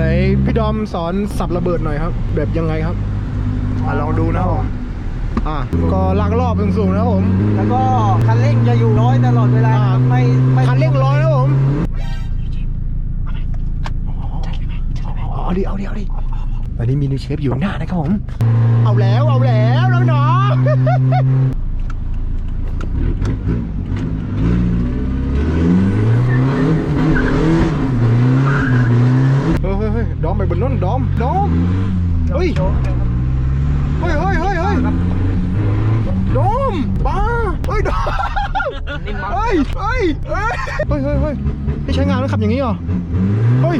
ไหนพี่ดอมสอนสับระเบิดหน่อยครับ แบบยังไงครับอะลองดูนะครับผมอะก็ลากรอบสูงๆนะครับผม แล้วก็คันเร่งจะอยู่ร้อยตลอดเวลานะครับอ่า ไม่ไม่คันเร่งร้อยนะครับผมเอาดิเอาดิเอาดิวันนี้มีนิวเชฟอยู่หน้านะครับผม เอาแล้วเอาแล้วแล้วเนาะ เฮ้ยเฮ้ยเฮ้ย ดอมไปบนนั้นดอมดอมเฮ้ยโชว์นะครับเฮ้ยเฮ้ยเฮ้ยเฮ้ยดอมบ้าเฮ้ยดอมนิ่มมากเฮ้ยเฮ้ยเฮ้ยเฮ้ยเฮ้ยเฮ้ยนี่ใช้งานแล้วขับอย่างนี้เหรอเฮ้ย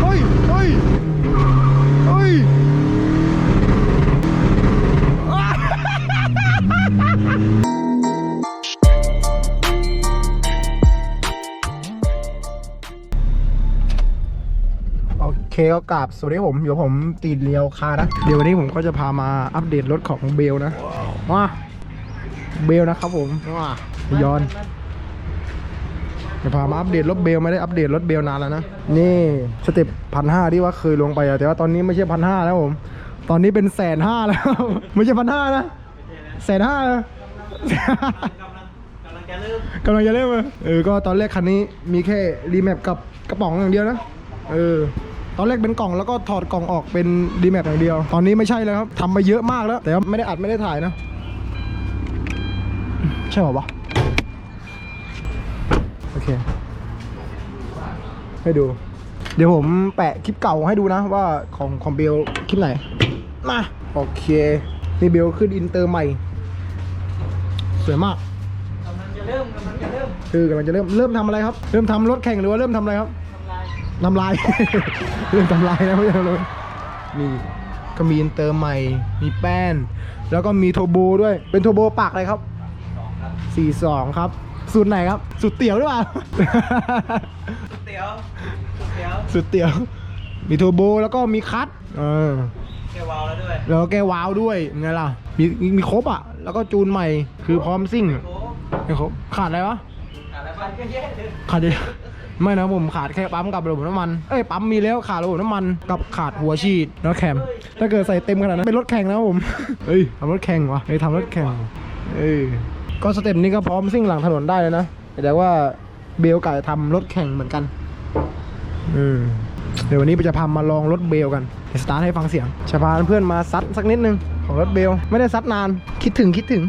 เฮ้ยเฮ้ยเฮ้ย เคก็กราบสวัสดีผมอยู่กับผมตีนเลียวคานะ เดี๋ยววันนี้ผมก็จะพามาอัปเดตรถของเบลนะมาเบลนะครับผมมาย้อนจะพามาอัปเดตรถเบลไม่ได้อัปเดตรถเบลนานแล้วนะ นี่สเต็ปพันห้าที่ว่าเคยลงไปอะแต่ว่าตอนนี้ไม่ใช่พันห้าแล้วผม ตอนนี้เป็นแสนห้าแล้ว ไม่ใช่พันห้านะแสนห้ากำลังจะเริ่มกำลังจะเล่นเลยเออ ก็ตอนแรกคันนี้มีแค่รีแมปกับกระป๋องอย่างเดียวนะ เออ ตอนแรกเป็นกล่องแล้วก็ถอดกล่องออกเป็นรีแมปอย่างเดียว ตอนนี้ไม่ใช่แล้วครับทำมาเยอะมากแล้ว แต่ว่าไม่ได้อัดไม่ได้ถ่ายนะ ใช่เหรอวะโอเค ให้ดู เดี๋ยวผมแปะคลิปเก่าให้ดูนะว่าของของเบลคลิปไหน มา โอเคนี่เบลขึ้นอินเตอร์ใหม่ สวยมากกำลังจะเริ่มกำลังจะเริ่มคือกำลังจะเริ่มเริ่มทำอะไรครับ เริ่มทำรถแข่งหรือว่าเริ่มทำอะไรครับ ทำลายทำลาย เริ่มทำลายนะไม่ใช่เลยนี่ก็มีอินเตอร์ใหม่ มีแป้น แล้วก็มีโทโบด้วย เป็นโทโบปากอะไรครับ42ครับ สูตรไหนครับ สูตรเตี๋ยวหรือเปล่าเตี๋ยวเตี๋ยวสูตรเตี๋ยว มีโทโบแล้วก็มีคัทเออแกวาวแล้วด้วยแล้วก็แก้วาวด้วยไงล่ะมีมีมีครบอะ แล้วก็จูนใหม่ คือพร้อมซิ่งโอ้ไม่ครบ ขาดอะไรวะอะไรบ้างก็แย่เลย ขาดเดียว ไม่นะผมขาดแค่ปั๊มกับระบบน้ำมัน เอ้ยปั๊มมีแล้วขาดระบบน้ำมันกับขาดหัวฉีดแล้วแคม ถ้าเกิดใส่เต็มขนาดนั้นเป็นรถแข่งนะผมเอ้ยทำรถแข่งวะเอ้ยทำรถแข่ง เอ้ยก็สเต็ปนี้ก็พร้อมซิ่งหลังถนนได้เลยนะแต่ว่าเบลกะจะทำรถแข่งเหมือนกันอืมเดี๋ยววันนี้จะพามาลองรถเบลกันสตาร์ทให้ฟังเสียงจะพาเพื่อนมาซัดสักนิดนึงของรถเบล ไม่ได้ซัดนาน คิดถึงคิดถึง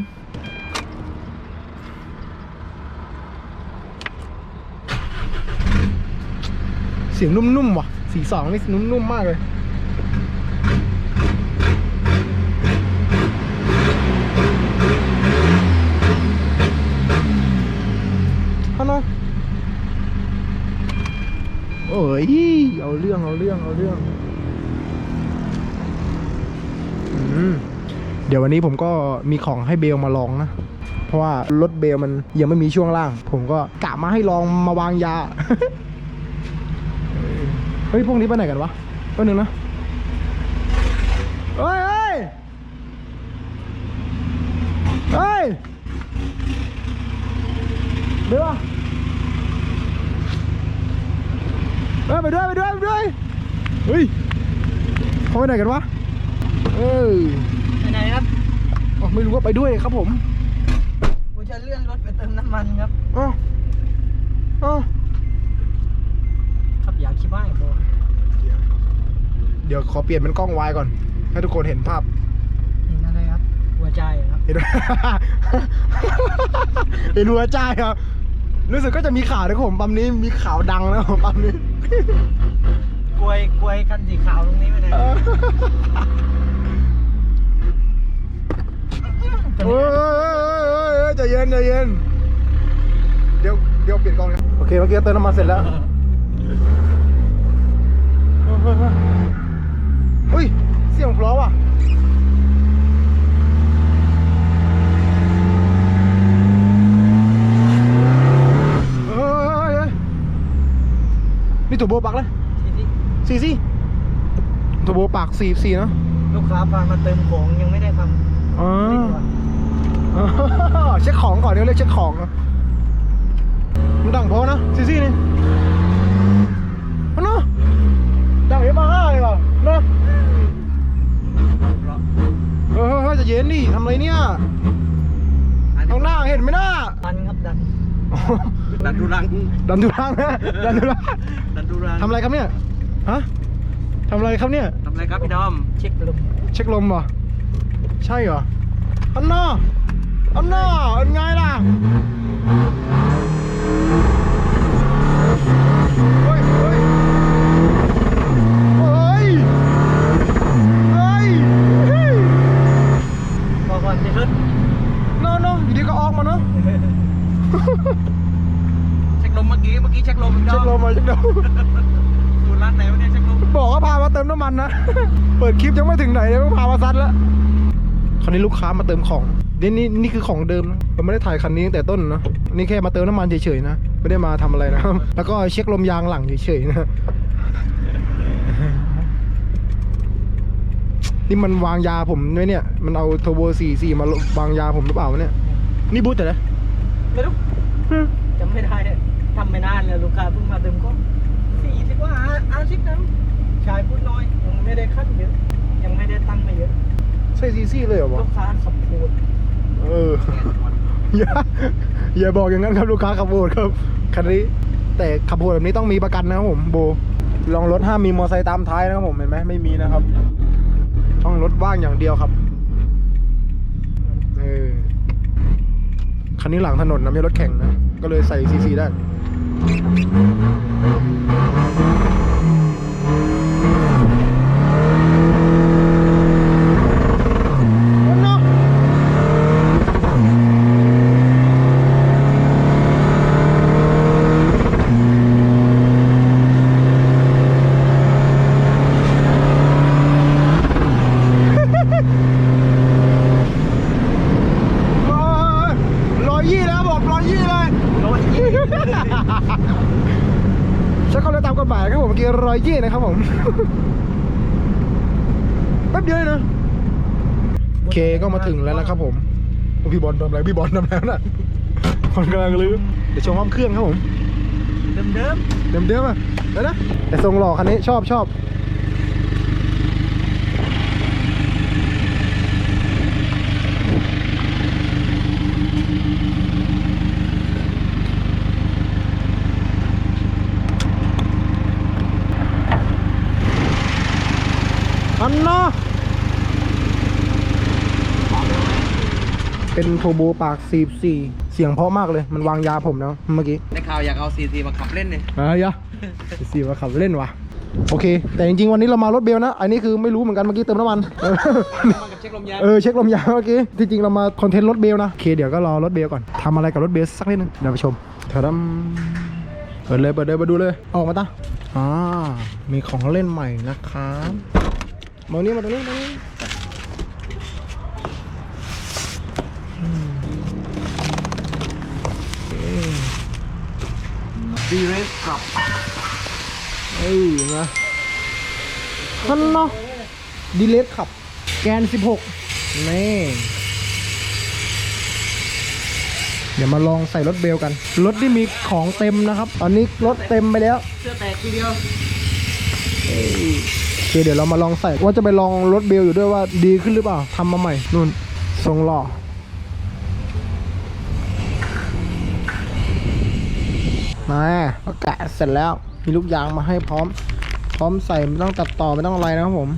เสียงนุ่มๆว่ะสีสองนี่นุ่มๆมากเลยฮัลโหลโอ้ยเอาเรื่องเอาเรื่องเอาเรื่องเดี๋ยววันนี้ผมก็มีของให้เบลมาลองนะ เพราะว่ารถเบลมันยังไม่มีช่วงล่าง ผมก็กะมาให้ลองมาวางยา เฮ้ย พวกนี้ไปไหนกันวะตัวหนึ่งนะเฮ้ยเฮ้ยเฮ้ยเดี๋ยวอะเฮ้ยไปด้วยไปด้วยไปด้วยเฮ้ยเขาไปไหนกันวะเออไปไหนครับอ๋อไม่รู้ว่าไปด้วยครับผมผมจะเลื่อนรถไปเติมน้ำมันครับอ๋ออ๋อขับอย่างคิดว่าอย่างโบ เดี๋ยวขอเปลี่ยนเป็นกล้องวายก่อน ให้ทุกคนเห็นภาพ เห็นอะไรครับ หัวใจครับ เห็น เห็นหัวใจครับ รู้สึกก็จะมีข่าวนะครับผมปั๊มนี้มีข่าวดังนะผมปั๊มนี้ กลวยกลวยคันสีขาวตรงนี้ไปไหนเออเฮ้ยใจเย็นใจเย็น เดี๋ยวเดี๋ยวเปลี่ยนกล้องนะโอเคเมื่อกี้เติมน้ำมันเสร็จแล้ว เฮ้ย เสียงเพราะว่ะเฮ้ยเฮ้ยเฮ้ยนี่ตัวโบปักเลยทีนี้สี่สี่ตัวโบปากสี่สี่เนอะลูกค้าพามาเติมของยังไม่ได้ทำอ๋อไม่ดีกว่าอ๋อเช็คของก่อนเดี๋ยวเรียกเช็คของนะมันดังพอนะซีซี่นี่มันเนาะดั เย็นดิทำไรเนี่ยข้างหน้าเห็นไหมน้าดันครับดัน ดันดูรัง ดันดูรังนะดันดูรังดันดูรังทำไรครับเนี่ยฮะทำไรครับเนี่ยทำไรครับพี่ดอม เช็คลม เช็คลมเหรอ ใช่เหรอ อันน่าอันน่าอันไงล่ะ บอกก่อนจะขึ้นโน่โน่อยู่ดีก็ออกมาเนาะเช็คลมเมื่อกี้เมื่อกี้เช็คลมพี่ดเช็อคมลมมาเช็คลมดูร้านไหนวะเนี่ยเช็คลมบอกว่าพามาเติมน้ำมันนะ เปิดคลิปยังไม่ถึงไหนเลยพามาซัดแล้วคราวนี้ลูกค้ามาเติมของนี่นี่นี่คือของเดิมนะเราไม่ได้ถ่ายคันนี้ตั้งแต่ต้นนะนี่แค่มาเติมน้ำมันเฉยๆนะ ไม่ได้มาทำอะไรนะครับ แล้วก็เช็คลมยางหลังเฉยๆนะ นี่มันวางยาผมด้วยเนี่ย มันเอาโทโบ44มาวางยาผมหรือเปล่าวะเนี่ย นี่บูธแต่ละไม่รู้จำไม่ได้เลยทำไม่นานเลยลูกค้าเพิ่งมาเติมก็สี่สิบว่าอาสิบนั้นชายพูดน้อยยังไม่ได้ขั้นเยอะ ยังไม่ได้ตั้งมาเยอะ ใช่ซีซี่เลยเหรอลูวะกค้าขับโคตรเอออย่าอย่าบอกอย่างนั้นครับลูกค้าขับโหดครับคันนี้แต่ขับโหดแบบนี้ต้องมีประกันนะครับผมโบลองรถห้ามมีมอเตอร์ไซค์ตามท้ายนะครับผมเห็นไหมไม่มีนะครับ ต้องรถว่างอย่างเดียวครับเออคันนี้หลังถนนนะไม่รถแข่งนะ ก็เลยใส่ซีซีได้ โอ้โน โอ้ยร้อยยี่แล้วบอกร้อยยี่เลย ร้อยยี่ ใช้ความเร็วตามกฎหมายครับ ผมเมื่อกี้ร้อยยี่นะครับผมแป๊บเดียวเองนะโอเคก็มาถึงแล้วนะครับผมโอ้พี่บอลทำอะไรพี่บอลทำอะไรน่ะคนกำลังลืมเดี๋ยวชมห้องเครื่องครับผมเดิมเดิมเดิมเดิมๆอะเดี๋ยวนะแต่ทรงหล่อคันนี้ชอบชอบอันเนาะ เป็นโทโบปากสีสี่เสียงเพราะมากเลย มันวางยาผมแล้วเมื่อกี้ในข่าวอยากเอาซีซีมาขับเล่นเนี่ยอะไรอะสีว่าขับเล่นวะโอเค แต่จริงๆ วันนี้เรามารถเบลนะ อันนี้คือไม่รู้เหมือนกันเมื่อกี้เติมน้ำมันเออมันกับเช็คลมยางเออเช็คลมยางเมื่อกี้ ที่จริงเรามาคอนเทนต์รถเบลนะ โอเคเดี๋ยวก็รอรถเบลก่อนทำอะไรกับรถเบลสักนิดนึงเดี๋ยวไปชมเถอะดำเปิดเลยเปิดเลยมาดูเลย ออกมาตาอ่ามีของเล่นใหม่นะครับมาตรงนี้มาตรงนี้มาตรงนี้ ดีเรสกลับเอ้ยนะท่านเนาะดีเลสขับ แกน 16 นี่ เดี๋ยวมาลองใส่รถเบลกัน รถที่มีของเต็มนะครับ ตอนนี้รถเต็มไปแล้ว เสื้อแตกทีเดียวโอเคเดี๋ยวเรามาลองใส่ว่าจะไปลองรถเบลอยู่ด้วยว่าดีขึ้นหรือเปล่าทำมาใหม่นู่นทรงหล่อ มาก็แกะเสร็จแล้วมีลูกยางมาให้พร้อม พร้อมใส่ไม่ต้องตัดต่อไม่ต้องอะไรนะครับผม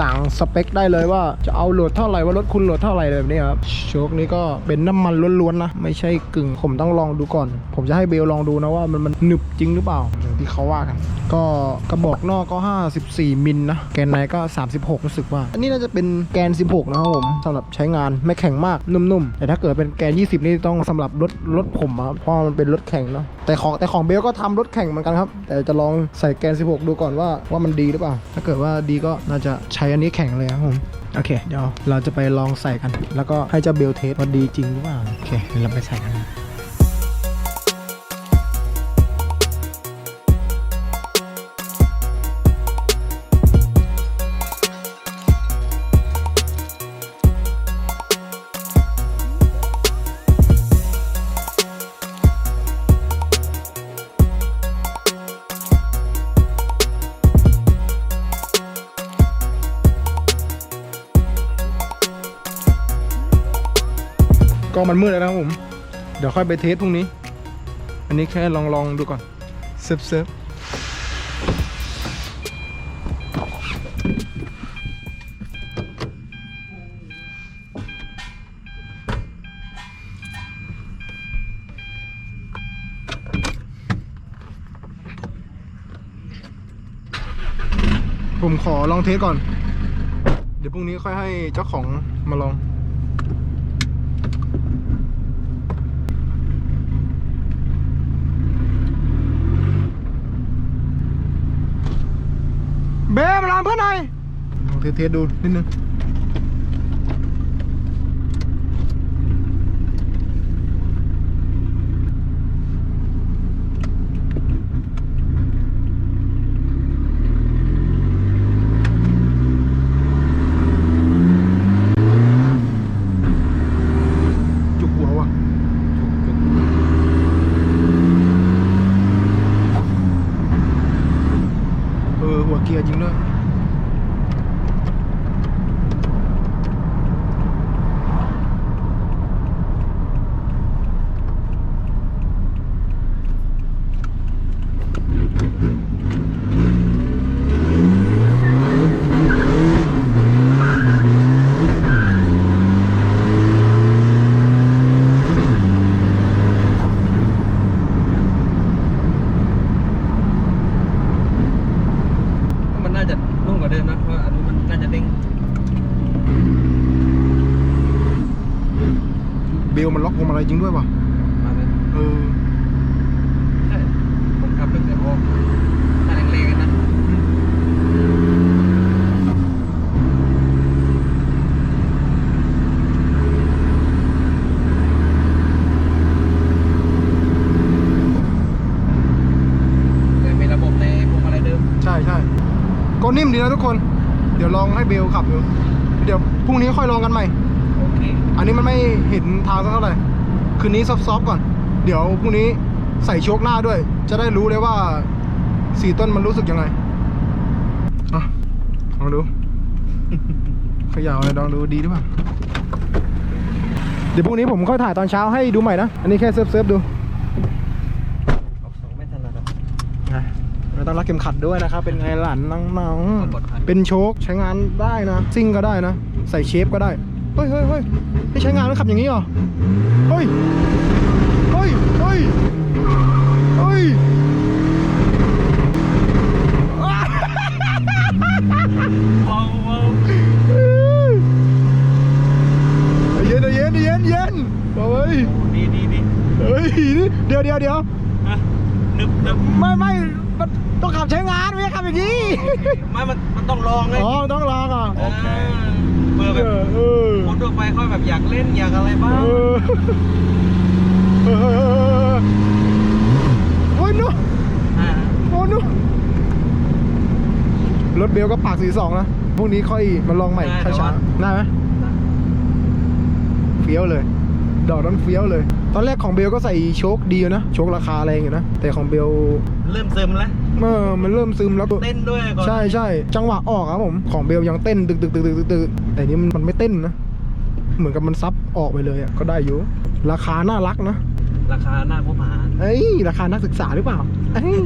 สั่งสเปคได้เลยว่าจะเอาโหลดเท่าไหร่ว่ารถคุณโหลดเท่าไหร่เลยแบบนี้ครับโชคนี้ก็เป็นน้ำมันล้วนๆนะ ไม่ใช่กึ่งผมต้องลองดูก่อน ผมจะให้เบลลองดูนะว่ามันมันหนึบจริงหรือเปล่าอย่างที่เขาว่ากัน ก็กระบอกนอกก็ 54 มิลนะ แกนในก็ 36 รู้สึกว่า อันนี้น่าจะเป็นแกน 16 นะครับผมสำหรับใช้งานไม่แข็งมากนุ่มๆ แต่ถ้าเกิดเป็นแกน 20 นี่ต้องสำหรับรถรถผมครับเพราะมันเป็นรถแข่งเนาะแต่ของแต่ของเบลก็ทำรถแข่งเหมือนกันครับ แต่จะลองใส่แกน 16 ดูก่อนว่าว่ามันดีหรือเปล่า ถ้าเกิดว่าดีก็น่าจะใช้อันนี้แข็งเลยครับผม โอเค เดี๋ยวเราจะไปลองใส่กัน แล้วก็ให้เจ้าเบลเทสว่าดีจริงหรือเปล่า โอเคเดี๋ยวเราไปใส่กันนะ มันมืดแล้วนะครับผม เดี๋ยวค่อยไปเทสพรุ่งนี้ อันนี้แค่ลองลองดูก่อนเซิร์ฟเซิร์ฟผมขอลองเทสก่อน เดี๋ยวพรุ่งนี้ค่อยให้เจ้าของมาลอง เบมาลองเพื่อนหน่อยลอง เทสๆดูนิดนึง จุกหัวว่ะ เออ หัวเกียร์จริงด้วย มันน่าจะนุ่มกว่าเดิมนะเพราะอันนี้มันน่าจะเด้ง เบลมันล็อกพวงมาลัย จริงด้วยว่ะมาเลยเออใช่ผมขับตั้งแต่ออกถ้าแรงๆกันนะเลยมีระบบในพวงมาลัยเดิมใช่ใช่ก็นิ่มดีนะทุกคน เดี๋ยวลองให้เบลขับดูเดี๋ยวพรุ่งนี้ค่อยลองกันใหม่ โอเค อันนี้มันไม่เห็นทางสักเท่าไหร่ คืนนี้ซอฟต์ๆก่อน เดี๋ยวพรุ่งนี้ใส่โชคหน้าด้วย จะได้รู้เลยว่าสีต้นมันรู้สึกยังไงอะลองดูเขย่าเลยลองดูดีหรือเปล่าเดี๋ยวพรุ่งนี้ผมค่อยถ่ายตอนเช้าให้ดูใหม่นะ อันนี้แค่เซิร์ฟๆดูออกสองไม่ถนัดอะนะเราต้องรักเข็มขัดด้วยนะครับ เป็นไงหลานน้องความปลอดภัยๆเป็นโชคใช้งานได้นะ ซิ่งก็ได้นะ ใส่เชฟก็ได้ เฮ้ยเฮ้ยเฮ้ยนี่ใช้งานแล้วขับอย่างนี้เหรอ เฮ้ย เฮ้ย เฮ้ย เฮ้ยอ้าว้าวว้าวเย็นเย็นเย็นเย็นเฮ้ยดีดีดีเฮ้ย เดี๋ยวเดี๋ยวเดี๋ยวฮะนึบนึบไม่ไม่มันต้องขับใช้งานไม่ใช่ขับอย่างนี้ ไม่ มันมันต้องลองไง อ๋อ ต้องลองอะโอเคเพื่ อเอแบบอเออคนทั่วไปเขาแบบอยากเล่นอยากอะไรบ้างเออเออโอ้ยนู่อ่าโอ้นู่รถเบลก็ปากสีสองนะพรุ่งนี้ค่อยมาลองใหม่ช้าๆได้ไหมเฟี้ยวเลย ดอกนั้นเฟี้ยวเลย ตอนแรกของเบลก็ใส่โชคดีอยู่นะ โชคราคาแรงอยู่นะ แต่ของเบล เริ่มซึมแล้วเมื่อมันเริ่มซึมแล้วเต้นด้วยก่อนใช่ใช่จังหวะออกครับผมของเบลยังเต้นตึกตึกตึกตึกตึกตึกแต่นี้มันมันไม่เต้นนะเหมือนกับมันซับออกไปเลยอะก็ได้อยู่ ราคาน่ารักนะราคาหน้าคบหาเอ้ยราคานักศึกษาหรือเปล่าเอ้ย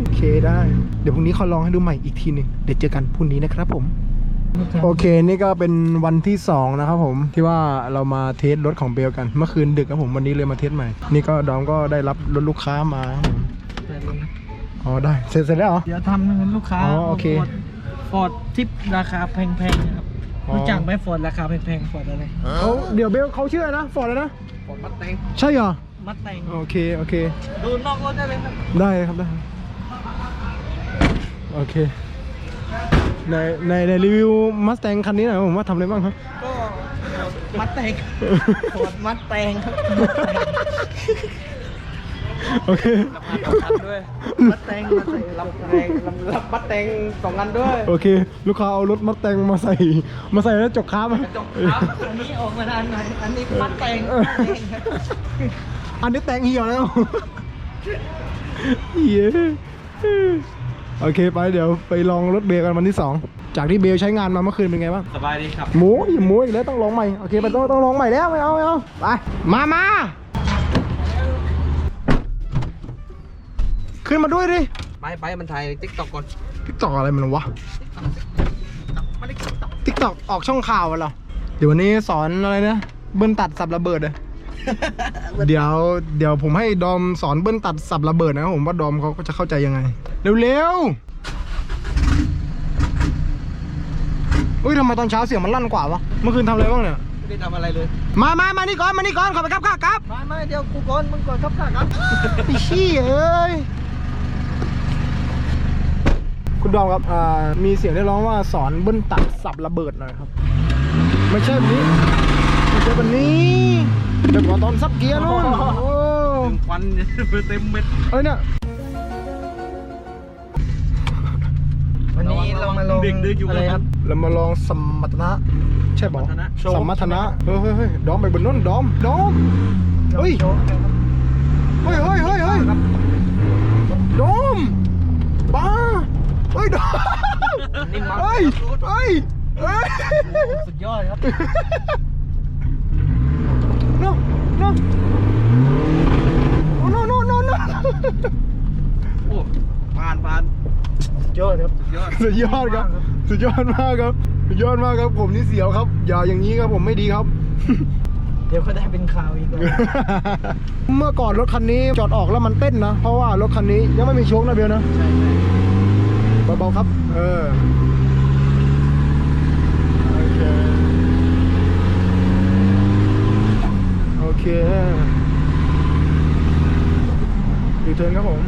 โอเคได้ เดี๋ยวพรุ่งนี้ขอลองให้ดูใหม่อีกทีหนึงเดี๋ยวเจอกันพรุ่งนี้นะครับผม โอเคนี่ก็เป็นวันที่สองนะครับผมที่ว่าเรามาเทสรถของเบลกัน เมื่อคืนดึกครับผมวันนี้เลยมาเทสใหม่ นี่ก็ดอมก็ได้รับรถลูกค้ามาครับผมอ๋อได้เสร็จเสร็จแล้วเหรอเดี๋ยวทำให้ลูกค้าอ๋อโอเคฟอร์ดทิปราคาแพงๆนะครับอ๋อรู้จักไหมฟอร์ดราคาแพงๆฟอร์ดอะไรเขาเดี๋ยวเบลเขาเชื่อนะฟอร์ดนะฟอร์ดมัดแตงใช่เหรอมัดแตงโอเคโอเคดูนอกรถได้เลยครับได้ครับได้ครับโอเค ในในในรีวิวมัสแตงคันนี้หน่อยครับผมว่าทำอะไรบ้างครับ ก็มัดแตงฟอร์ดมัดแตงครับโอเคด้วยมัดแตงมาใส่รับแตงรับมัดแตงสองอันด้วยโอเค ลูกค้าเอารถมัสแตงมาใส่ มาใส่แล้วจกค้ามาจบครับอันนี้ออกมาทางไหนอันนี้มัดแตงเออมัดแตงครับอันนี้แตงเหี่ยวแล้วเย้ โอเคไปเดี๋ยวไปลองรถเบลกันวันที่ 2 จากที่เบลใช้งานมาเมื่อคืนเป็นไงบ้างสบายดีครับมูอย่ามูอีกแล้วต้องลองใหม่โอเคไปต้องต้องลองใหม่แล้วไม่เอาไม่เอาไปมามาขึ้นมาด้วยดิไปไปมันถ่ายติ๊กตอกก่อนติ๊กตอกอะไรมันวะติ๊กตอกออกช่องข่าวเหรอเดี๋ยววันนี้สอนอะไรนะเบิ้ลตัดสับระเบิดเลย เดี๋ยวเดี๋ยวผมให้ดอมสอนเบิ้ลตัดสับระเบิดนะครับผมว่าดอมเขาก็จะเข้าใจยังไง เร็วๆอุ้ยทำไมตอนเช้าเสียงมันลั่นกว่าวะเมื่อคืนทำอะไรบ้างเนี่ยไม่ได้ทำอะไรเลย มามามานี่ก่อนมานี่ก่อนขอไปครับข้าครับไม่ไม่เดี๋ยวกูก่อนมึงก่อนครับค่ะครับไอ้ชี้เอ้ยคุณดอมครับอ่ามีเสียงเรียกร้องว่าสอนเบิ้ลตัดสับระเบิดหน่อยครับ ไม่ใช่แบบนี้ไม่ใช่แบบนี้ เดี๋ยวก่อนตอนซับเกียร์นู่นโอ้ถึงควันเต็มเม็ดเอ้ยเนี่ยวันนี้เรามาลงเด็กดื้ออยู่อะไรครับเรามาลองสมรรถนะใช่บอกสมรรถนะสมรรถนะเฮ้ยเฮ้ยเฮ้ยดอมไปบนนู้นดอมดอมเฮ้ยโชว์กันครับเฮ้ยเฮ้ยเฮ้ยเฮ้ยดอมบ้าเฮ้ยดอมนิ่มมากเฮ้ยเฮ้ยเฮ้ยสุดยอดครับ no no no no no no โอ้ผ่านผ่านสุดยอดครับ ยอด สุดยอดครับ สุดยอดมากครับ สุดยอดมากครับ ผมนี่เสียวครับ อย่าอย่างนี้ครับผมไม่ดีครับ เดี๋ยวก็ได้เป็นข่าวอีกแล้วเมื่อก่อนรถคันนี้จอดออกแล้วมันเต้นนะ เพราะว่ารถคันนี้ยังไม่มีโชคนะเบลนะ ใช่ใช่เบาๆครับ เออ โอเค โอ เครีเทินครับผม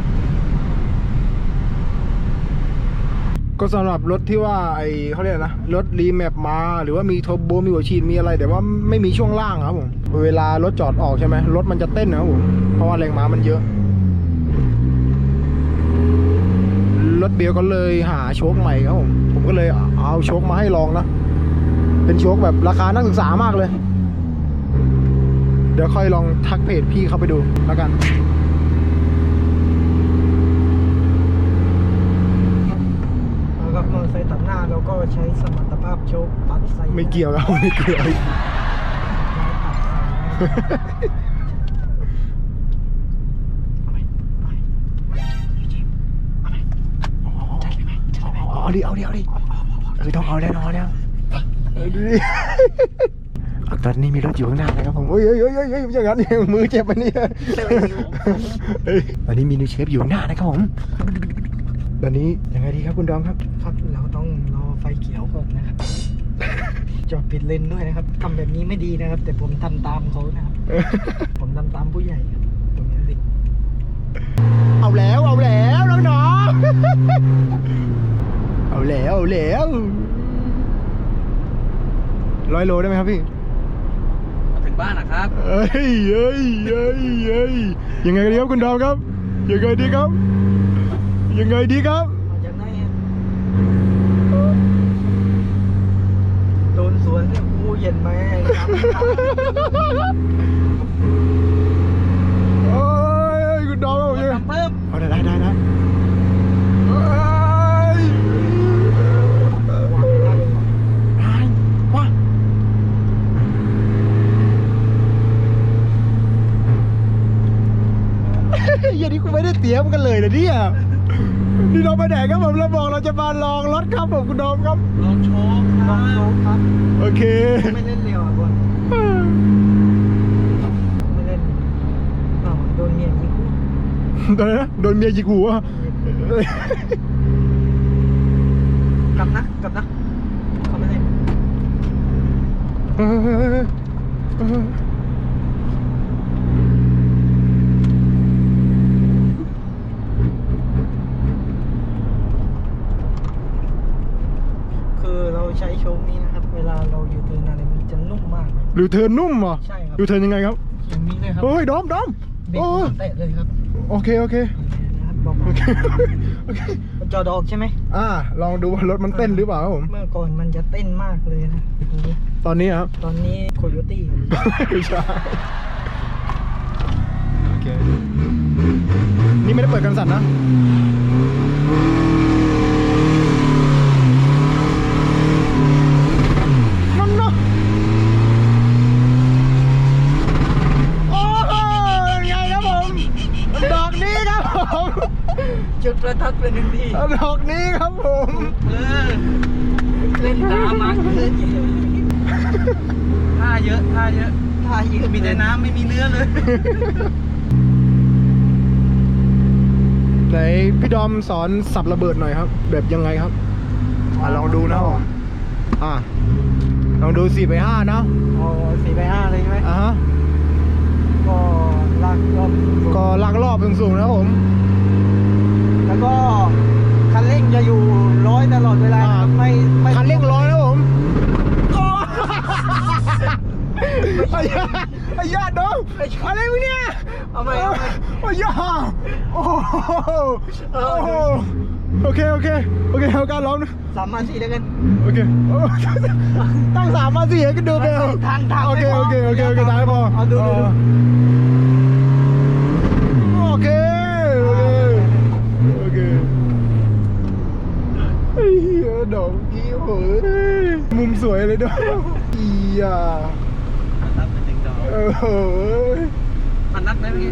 ก็สำหรับรถที่ว่าไอเขาเรียกนะ รถรีแมปมา หรือว่ามีโทโบมีหัวฉีดมีอะไร แต่ว่าไม่มีช่วงล่างครับผม เวลารถจอดออกใช่ไหมรถมันจะเต้นนะครับผม เพราะว่าแรงม้ามันเยอะ รถเบลก็เลยหาโชคใหม่ครับผม ผมก็เลยเอาโชคมาให้ลองนะ เป็นโชคแบบราคานักศึกษามากเลย เดี๋ยวค่อยลองทักเพจพี่เข้าไปดูแล้วกันแล้วก็มอเตอร์ไซค์ตัดหน้าเราก็ใช้สมรรถภาพโชคตัดไซค์ไม่เกี่ยวครับไม่เกี่ยวเอาดิเอาดิเอาดิเออต้องเอาแน่นอนเนี่ยเออดูดิอะ ตอนนี้มีรถอยู่ข้างหน้านะครับผมเฮ้ยเฮ้ยเฮ้ยเฮ้ยเฮ้ยไม่ใช่อย่างนั้นเนี่ยมือเจ็บไปเนี่ยเฮ้ยตอนนี้มีนิวเชฟอยู่ข้างหน้านะครับผมตอนนี้ยังไงดีครับคุณดอมครับครับเราต้องรอไฟเขียวก่อนนะครับจอดผิดเลนด้วยนะครับทำแบบนี้ไม่ดีนะครับ แต่ผมทำตามเขานะครับ ผมทำตามผู้ใหญ่ครับตรงนี้ดิเอาแล้วเอาแล้วน้องน้องๆเอาแล้วเอาแล้วร้อยโลได้ไหมครับพี่มาถึ งบ้านนะครับเอ้ยเอ้ยเอ้ยเอ้ยยังไงดีครับคุณดาวครับ ยังไงดีครับ ยังไงดีครับมาจากไหนอะโดนสวนเนี่ยกูเย็นไหมครับ โอ้ยเอ้ยคุณดาวครับยังไง ทำเพิ่ม เอาได้ได้ได้ได้เอ้ยได้ว่า อย่าง นี้กูไม่ได้เตรียมกันเลยนะเนี่ยนี่เราไปไหนครับผมเราบอกเราจะมาลองรถครับผมคุณดอมครับลองโชว์คลรัองโชบว์ครับ โอเค ไม่เล่นเร็วอะบอลไม่เล่นอ้าวโดนเมียยิงกูตอนนั้นนะโดนเมียจิกหัวกลับนะกลับนะเขาไม่เล่น คือเรา ใช้โชคนี้นะครับ เวลาเราอยู่เทิร์นอะไรมันจะนุ่มมากเลยหรือเทิร์นนุ่มเหรอใช่ครับหรือเทิร์นยังไงครับอย่างนี้เลยครับโอ้ยดอมดอมเบรกโอ้ยเตะเลยครับโอเคโอเคนะครับบอกโอเคโอเคจอดอกใช่ไหมอ่า ลองดูว่ารถมันเต้นหรือเปล่าครับผม เมื่อก่อนมันจะเต้นมากเลยนะทีนี้ตอนนี้ครับ ตอนนี้โคโยตี้ไม่ใช่โอเค นี่ไม่ได้เปิดกันสั่นนะ นั่นเนาะ โอ้โหยังไงครับผมดอกนี้ครับผมนี่ดอกนี้ครับผมเออเล่นตามมาเกินท่าเยอะท่าเยอะท่าเยืนมีแต่น้ำไม่มีเนื้อเลยไหนพี่ดอมสอนสับระเบิดหน่อยครับ แบบยังไงครับอะลองดูนะผมอะลองดู4ไป5นะโอ้สี่ไปห้าเลยใช่ไหมอะฮะก็ลากรอบก็ลากรอบสูงๆนะผม แล้วก็คันเร่งจะอยู่ร้อยตลอดเวลาอ่า ไม่ไม่คันเร่งร้อยนะครับผมโอ้ไอ้ยาไอ้ยาดอมอะไรวะเนี่ยเอาไปเอาไปโอ้ยยาโอ้โหโอ้โหโอเคโอเคโอเคเอาการร้องนะ สามมาสี่แล้วกัน โอเคโอ้ตั้งสามมาสี่ให้กันดูไปเอาทางทางโอเคไม่พอโอเคโอเคโอเคทางไม่พอเอาดูดูดูโอเคโอเคโอเคไอ้เหี้ย ดอกกี้โอ้ยมุมสวยเลยดอกอีอะนับไปถึงดอกเออมันนัดไหมเมื่อกี้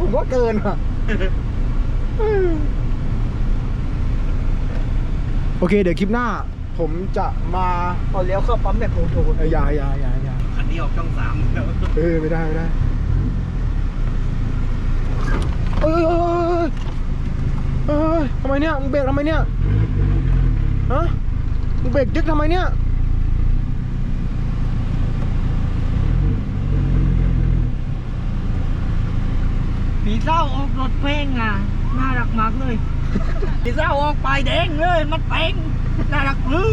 ผมว่าเกินอะโอเค เดี๋ยวคลิปหน้า ผมจะมาเอาเลี้ยวเข้าปั๊มแบบโหดเอ้ยอยาอยาอยาอยาคันนี้ออกช่องสามแล้วเออไม่ได้ไม่ได้เอ้ยเอ้ยเอ้ยเอ้ยทำไมเนี่ยมึงเบรกทำไมเนี่ย ฮะมึงเบรกยึกทำไมเนี่ยๆผีเศร้าออกรถเพลงอะ น่ารักมากเลย ผีเศร้าออกไปายแดงเลย มันเพลงน่ารักมือ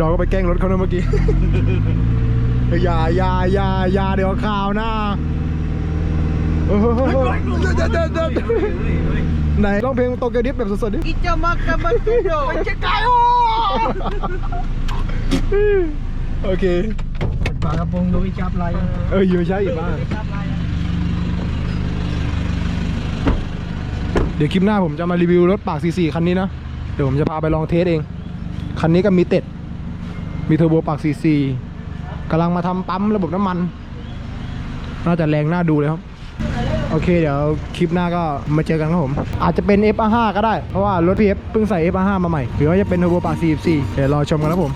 ดอกก็ไปแกล้งรถเขานะเมื่อกี้เฮ้ยอย่าอย่าอย่าอย่าเดี๋ยวข่าวหน้า ไหนร้องเพลงโตเกียวดิฟแบบสดๆดิกิจมักกับมันกิโดมันจะกายโอโอเคปากกระโปรงดูอีจับไรเอออยู่ใช่อีบ้าเดี๋ยวคลิปหน้าผมจะมารีวิวรถปาก C4 คันนี้นะ เดี๋ยวผมจะพาไปลองเทสเอง คันนี้ก็มีเต็ด มีเทอร์โบปาก C4 กำลังมาทำปั๊มระบบน้ำมัน น่าจะแรงน่าดูเลยครับ อเคเดี๋ยวคลิปหน้าก็มาเจอกันครับผม อาจจะเป็น F5 ก็ได้ เพราะว่ารถ PF เพิ่งใส่ F5 มาใหม่ หรือว่าจะเป็น turbo ปาก44เดี๋ยวรอชมกันครับผม